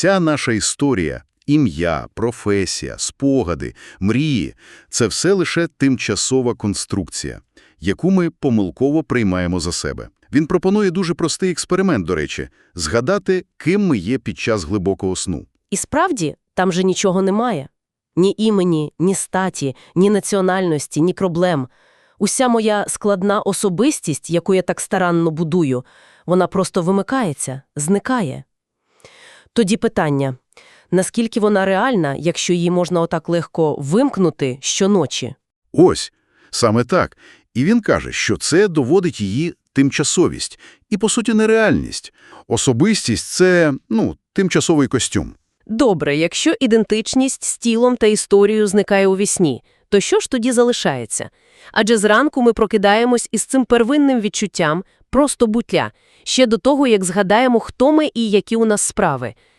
вся наша історія, ім'я, професія, спогади, мрії – це все лише тимчасова конструкція, яку ми помилково приймаємо за себе. Він пропонує дуже простий експеримент, до речі – згадати, ким ми є під час глибокого сну. І справді, там же нічого немає. Ні імені, ні статі, ні національності, ні проблем. Уся моя складна особистість, яку я так старанно будую, вона просто вимикається, зникає. Тоді питання. Наскільки вона реальна, якщо її можна отак легко вимкнути щоночі? Ось, саме так. І він каже, що це доводить її тимчасовість і, по суті, нереальність. Особистість – це, ну, тимчасовий костюм. Добре, якщо ідентичність з тілом та історією зникає у вісні, то що ж тоді залишається? Адже зранку ми прокидаємось із цим первинним відчуттям просто буття, ще до того, як згадаємо, хто ми і які у нас справи.